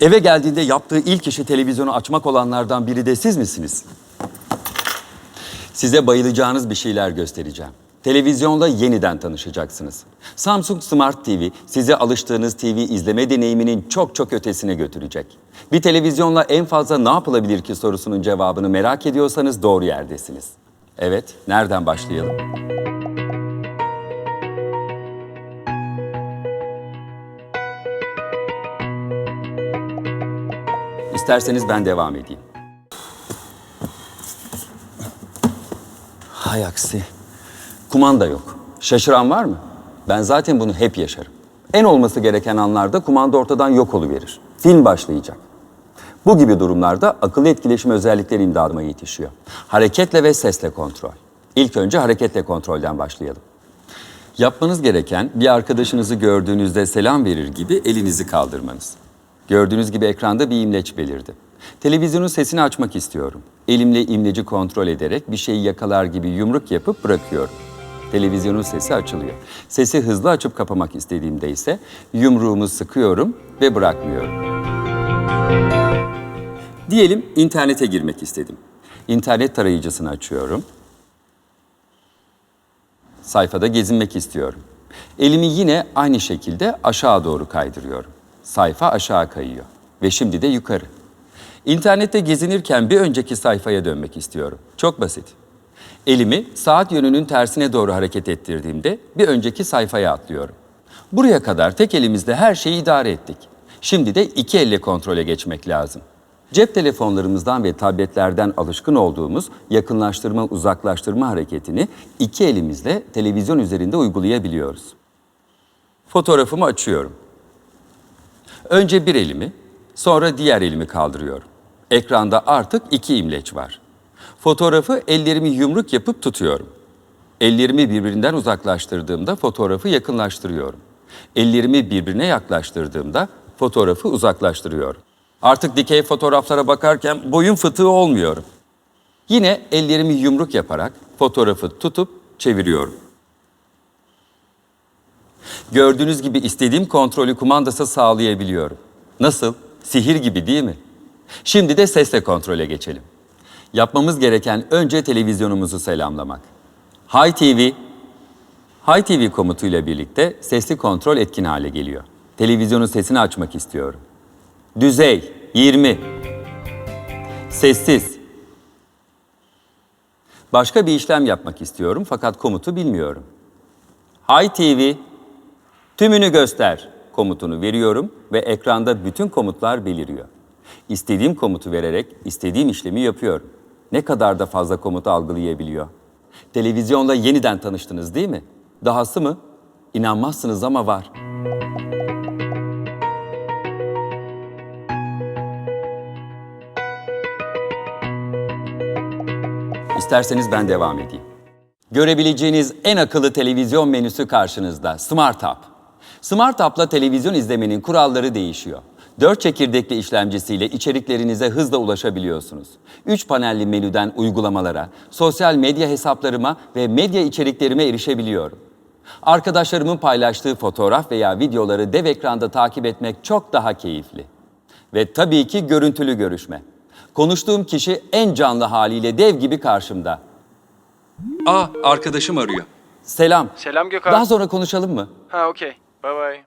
Eve geldiğinde yaptığı ilk işi televizyonu açmak olanlardan biri de siz misiniz? Size bayılacağınız bir şeyler göstereceğim. Televizyonda yeniden tanışacaksınız. Samsung Smart TV sizi alıştığınız TV izleme deneyiminin çok çok ötesine götürecek. Bir televizyonla en fazla ne yapılabilir ki sorusunun cevabını merak ediyorsanız doğru yerdesiniz. Evet, nereden başlayalım? İsterseniz ben devam edeyim. Hay aksi. Kumanda yok. Şaşıran var mı? Ben zaten bunu hep yaşarım. En olması gereken anlarda kumanda ortadan yok oluverir. Film başlayacak. Bu gibi durumlarda akıllı etkileşim özellikleri imdadıma yetişiyor. Hareketle ve sesle kontrol. İlk önce hareketle kontrolden başlayalım. Yapmanız gereken bir arkadaşınızı gördüğünüzde selam verir gibi elinizi kaldırmanız. Gördüğünüz gibi ekranda bir imleç belirdi. Televizyonun sesini açmak istiyorum. Elimle imleci kontrol ederek bir şeyi yakalar gibi yumruk yapıp bırakıyorum. Televizyonun sesi açılıyor. Sesi hızlı açıp kapamak istediğimde ise yumruğumu sıkıyorum ve bırakmıyorum. Diyelim internete girmek istedim. İnternet tarayıcısını açıyorum. Sayfada gezinmek istiyorum. Elimi yine aynı şekilde aşağı doğru kaydırıyorum. Sayfa aşağı kayıyor ve şimdi de yukarı. İnternette gezinirken bir önceki sayfaya dönmek istiyorum. Çok basit. Elimi saat yönünün tersine doğru hareket ettirdiğimde bir önceki sayfaya atlıyorum. Buraya kadar tek elimizle her şeyi idare ettik. Şimdi de iki elle kontrole geçmek lazım. Cep telefonlarımızdan ve tabletlerden alışkın olduğumuz yakınlaştırma uzaklaştırma hareketini iki elimizle televizyon üzerinde uygulayabiliyoruz. Fotoğrafımı açıyorum. Önce bir elimi, sonra diğer elimi kaldırıyorum. Ekranda artık iki imleç var. Fotoğrafı ellerimi yumruk yapıp tutuyorum. Ellerimi birbirinden uzaklaştırdığımda fotoğrafı yakınlaştırıyorum. Ellerimi birbirine yaklaştırdığımda fotoğrafı uzaklaştırıyorum. Artık dikey fotoğraflara bakarken boyun fıtığı olmuyorum. Yine ellerimi yumruk yaparak fotoğrafı tutup çeviriyorum. Gördüğünüz gibi istediğim kontrolü kumandası sağlayabiliyorum. Nasıl? Sihir gibi değil mi? Şimdi de sesle kontrole geçelim. Yapmamız gereken önce televizyonumuzu selamlamak. Hi TV. Hi TV komutuyla birlikte sesli kontrol etkin hale geliyor. Televizyonun sesini açmak istiyorum. Düzey 20. Sessiz. Başka bir işlem yapmak istiyorum fakat komutu bilmiyorum. Hi TV. Tümünü göster komutunu veriyorum ve ekranda bütün komutlar beliriyor. İstediğim komutu vererek istediğim işlemi yapıyorum. Ne kadar da fazla komut algılayabiliyor. Televizyonla yeniden tanıştınız değil mi? Dahası mı? İnanmazsınız ama var. İsterseniz ben devam edeyim. Görebileceğiniz en akıllı televizyon menüsü karşınızda. Smart App. Smart App'la televizyon izlemenin kuralları değişiyor. 4 çekirdekli işlemcisiyle içeriklerinize hızla ulaşabiliyorsunuz. 3 panelli menüden uygulamalara, sosyal medya hesaplarıma ve medya içeriklerime erişebiliyorum. Arkadaşlarımın paylaştığı fotoğraf veya videoları dev ekranda takip etmek çok daha keyifli. Ve tabii ki görüntülü görüşme. Konuştuğum kişi en canlı haliyle dev gibi karşımda. Aa, arkadaşım arıyor. Selam. Selam Gökhan. Daha sonra konuşalım mı? Ha okey. Bye bye.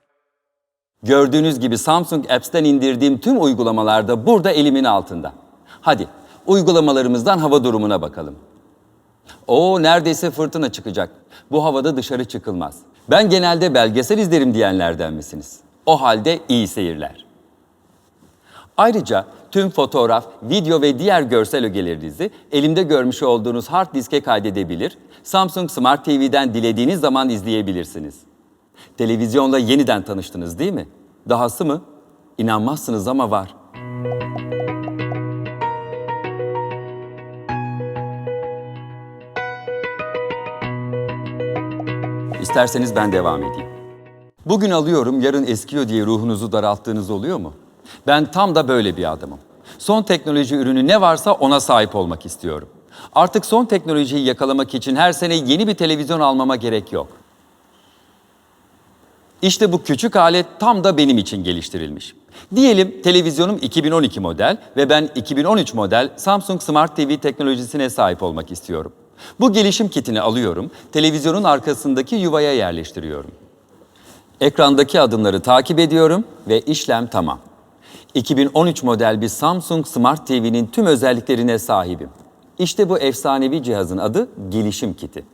Gördüğünüz gibi Samsung Apps'ten indirdiğim tüm uygulamalar da burada elimin altında. Hadi uygulamalarımızdan hava durumuna bakalım. Oo neredeyse fırtına çıkacak. Bu havada dışarı çıkılmaz. Ben genelde belgesel izlerim diyenlerden misiniz? O halde iyi seyirler. Ayrıca tüm fotoğraf, video ve diğer görsel ögelerinizi elimde görmüş olduğunuz hard diske kaydedebilir, Samsung Smart TV'den dilediğiniz zaman izleyebilirsiniz. Televizyonla yeniden tanıştınız değil mi? Dahası mı? İnanmazsınız ama var. İsterseniz ben devam edeyim. Bugün alıyorum, yarın eskiyor diye ruhunuzu daralttığınız oluyor mu? Ben tam da böyle bir adamım. Son teknoloji ürünü ne varsa ona sahip olmak istiyorum. Artık son teknolojiyi yakalamak için her sene yeni bir televizyon almama gerek yok. İşte bu küçük alet tam da benim için geliştirilmiş. Diyelim televizyonum 2012 model ve ben 2013 model Samsung Smart TV teknolojisine sahip olmak istiyorum. Bu gelişim kitini alıyorum, televizyonun arkasındaki yuvaya yerleştiriyorum. Ekrandaki adımları takip ediyorum ve işlem tamam. 2013 model bir Samsung Smart TV'nin tüm özelliklerine sahibim. İşte bu efsanevi cihazın adı Gelişim Kiti.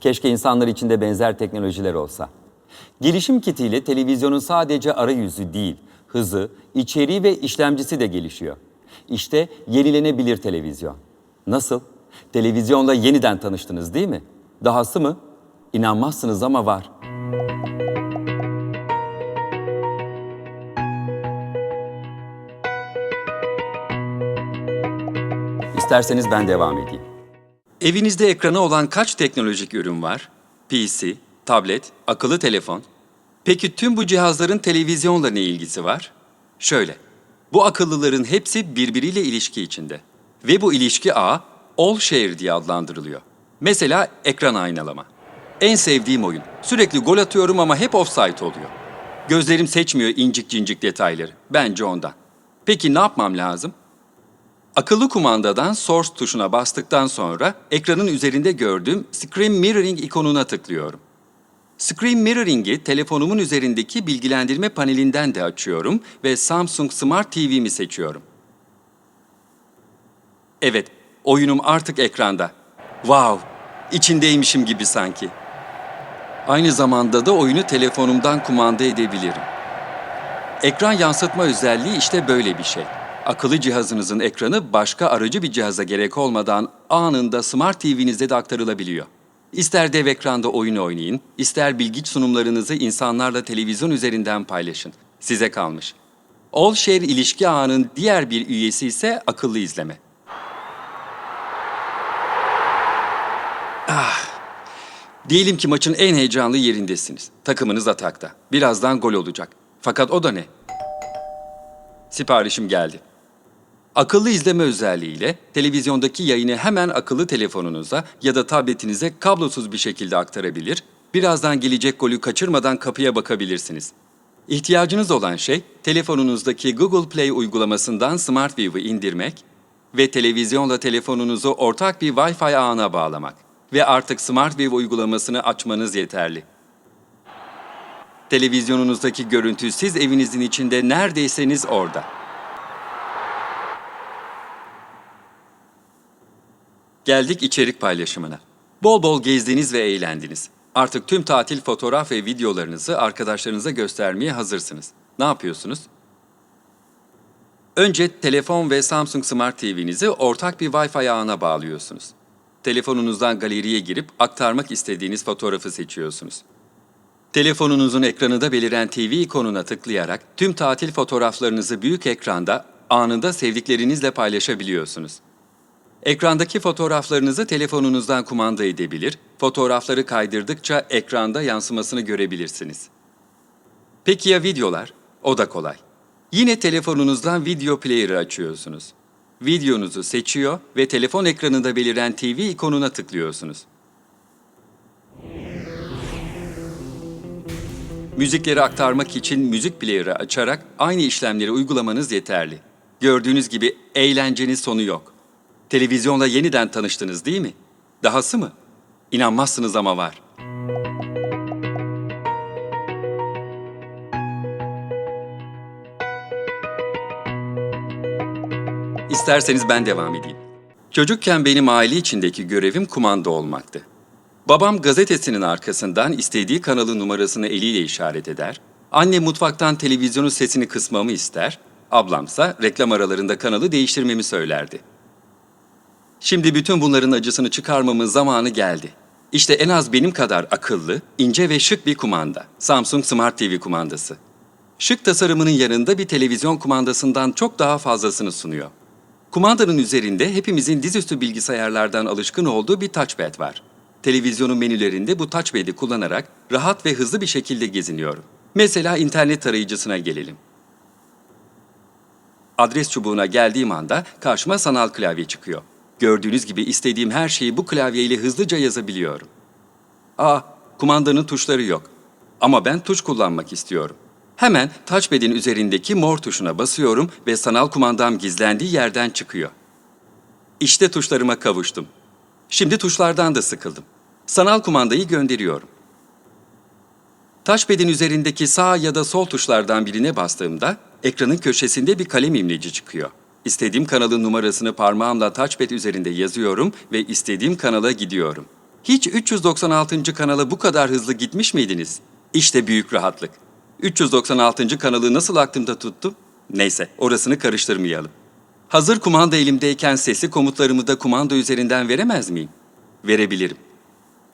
Keşke insanlar için de benzer teknolojiler olsa. Gelişim kitiyle televizyonun sadece arayüzü değil, hızı, içeriği ve işlemcisi de gelişiyor. İşte yenilenebilir televizyon. Nasıl? Televizyonla yeniden tanıştınız değil mi? Dahası mı? İnanmazsınız ama var. İsterseniz ben devam edeyim. Evinizde ekranı olan kaç teknolojik ürün var? PC, tablet, akıllı telefon. Peki tüm bu cihazların televizyonla ne ilgisi var? Şöyle, bu akıllıların hepsi birbiriyle ilişki içinde. Ve bu ilişki ağı all share diye adlandırılıyor. Mesela ekran aynalama. En sevdiğim oyun. Sürekli gol atıyorum ama hep offside oluyor. Gözlerim seçmiyor incik cincik detayları. Bence ondan. Peki ne yapmam lazım? Akıllı kumandadan Source tuşuna bastıktan sonra ekranın üzerinde gördüğüm Screen Mirroring ikonuna tıklıyorum. Screen Mirroring'i telefonumun üzerindeki bilgilendirme panelinden de açıyorum ve Samsung Smart TV'mi seçiyorum. Evet, oyunum artık ekranda. Wow, içindeymişim gibi sanki. Aynı zamanda da oyunu telefonumdan kumanda edebilirim. Ekran yansıtma özelliği işte böyle bir şey. Akıllı cihazınızın ekranı başka aracı bir cihaza gerek olmadan anında Smart TV'nize de aktarılabiliyor. İster dev ekranda oyun oynayın, ister bilgiç sunumlarınızı insanlarla televizyon üzerinden paylaşın. Size kalmış. AllShare ilişki ağının diğer bir üyesi ise akıllı izleme. Diyelim ki maçın en heyecanlı yerindesiniz. Takımınız atakta. Birazdan gol olacak. Fakat o da ne? Siparişim geldi. Akıllı izleme özelliğiyle televizyondaki yayını hemen akıllı telefonunuza ya da tabletinize kablosuz bir şekilde aktarabilir, birazdan gelecek golü kaçırmadan kapıya bakabilirsiniz. İhtiyacınız olan şey telefonunuzdaki Google Play uygulamasından Smart View'u indirmek ve televizyonla telefonunuzu ortak bir Wi-Fi ağına bağlamak ve artık Smart View uygulamasını açmanız yeterli. Televizyonunuzdaki görüntü siz evinizin içinde neredeyseniz orada. Geldik içerik paylaşımına. Bol bol gezdiniz ve eğlendiniz. Artık tüm tatil fotoğraf ve videolarınızı arkadaşlarınıza göstermeye hazırsınız. Ne yapıyorsunuz? Önce telefon ve Samsung Smart TV'nizi ortak bir Wi-Fi ağına bağlıyorsunuz. Telefonunuzdan galeriye girip aktarmak istediğiniz fotoğrafı seçiyorsunuz. Telefonunuzun ekranında beliren TV ikonuna tıklayarak tüm tatil fotoğraflarınızı büyük ekranda anında sevdiklerinizle paylaşabiliyorsunuz. Ekrandaki fotoğraflarınızı telefonunuzdan kumanda edebilir, fotoğrafları kaydırdıkça ekranda yansımasını görebilirsiniz. Peki ya videolar? O da kolay. Yine telefonunuzdan video player'ı açıyorsunuz. Videonuzu seçiyor ve telefon ekranında beliren TV ikonuna tıklıyorsunuz. Müzikleri aktarmak için müzik player'ı açarak aynı işlemleri uygulamanız yeterli. Gördüğünüz gibi eğlencenin sonu yok. Televizyonla yeniden tanıştınız değil mi? Dahası mı? İnanmazsınız ama var. İsterseniz ben devam edeyim. Çocukken benim aile içindeki görevim kumanda olmaktı. Babam gazetesinin arkasından istediği kanalın numarasını eliyle işaret eder. Anne mutfaktan televizyonun sesini kısmamı ister. Ablamsa reklam aralarında kanalı değiştirmemi söylerdi. Şimdi bütün bunların acısını çıkarmamın zamanı geldi. İşte en az benim kadar akıllı, ince ve şık bir kumanda. Samsung Smart TV kumandası. Şık tasarımının yanında bir televizyon kumandasından çok daha fazlasını sunuyor. Kumandanın üzerinde hepimizin dizüstü bilgisayarlardan alışkın olduğu bir touchpad var. Televizyonun menülerinde bu touchpad'i kullanarak rahat ve hızlı bir şekilde geziniyorum. Mesela internet tarayıcısına gelelim. Adres çubuğuna geldiğim anda karşıma sanal klavye çıkıyor. Gördüğünüz gibi istediğim her şeyi bu klavyeyle hızlıca yazabiliyorum. Aa, kumandanın tuşları yok. Ama ben tuş kullanmak istiyorum. Hemen touchpad'in üzerindeki mor tuşuna basıyorum ve sanal kumandam gizlendiği yerden çıkıyor. İşte tuşlarıma kavuştum. Şimdi tuşlardan da sıkıldım. Sanal kumandayı gönderiyorum. Touchpad'in üzerindeki sağ ya da sol tuşlardan birine bastığımda ekranın köşesinde bir kalem imleci çıkıyor. İstediğim kanalın numarasını parmağımla touchpad üzerinde yazıyorum ve istediğim kanala gidiyorum. Hiç 396. kanala bu kadar hızlı gitmiş miydiniz? İşte büyük rahatlık. 396. kanalı nasıl aklımda tuttum? Neyse, orasını karıştırmayalım. Hazır kumanda elimdeyken sesli komutlarımı da kumanda üzerinden veremez miyim? Verebilirim.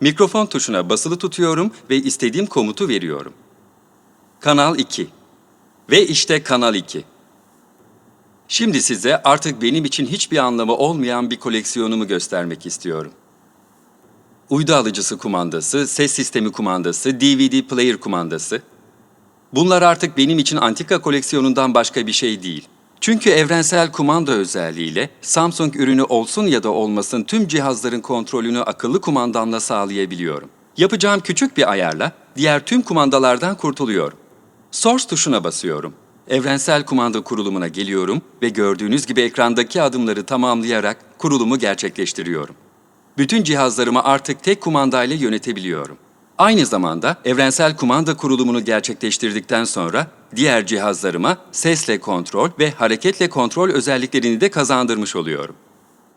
Mikrofon tuşuna basılı tutuyorum ve istediğim komutu veriyorum. Kanal 2. Ve işte Kanal 2. Şimdi size artık benim için hiçbir anlamı olmayan bir koleksiyonumu göstermek istiyorum. Uydu alıcısı kumandası, ses sistemi kumandası, DVD player kumandası. Bunlar artık benim için antika koleksiyonundan başka bir şey değil. Çünkü evrensel kumanda özelliğiyle Samsung ürünü olsun ya da olmasın tüm cihazların kontrolünü akıllı kumandamla sağlayabiliyorum. Yapacağım küçük bir ayarla diğer tüm kumandalardan kurtuluyorum. Source tuşuna basıyorum. Evrensel kumanda kurulumuna geliyorum ve gördüğünüz gibi ekrandaki adımları tamamlayarak kurulumu gerçekleştiriyorum. Bütün cihazlarımı artık tek kumandayla yönetebiliyorum. Aynı zamanda evrensel kumanda kurulumunu gerçekleştirdikten sonra diğer cihazlarıma sesle kontrol ve hareketle kontrol özelliklerini de kazandırmış oluyorum.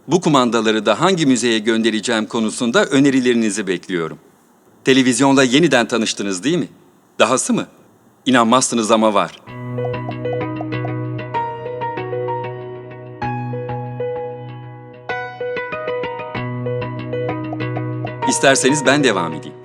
Bu kumandaları da hangi müzeye göndereceğim konusunda önerilerinizi bekliyorum. Televizyonla yeniden tanıştınız değil mi? Dahası mı? İnanmazsınız ama var. İsterseniz ben devam edeyim.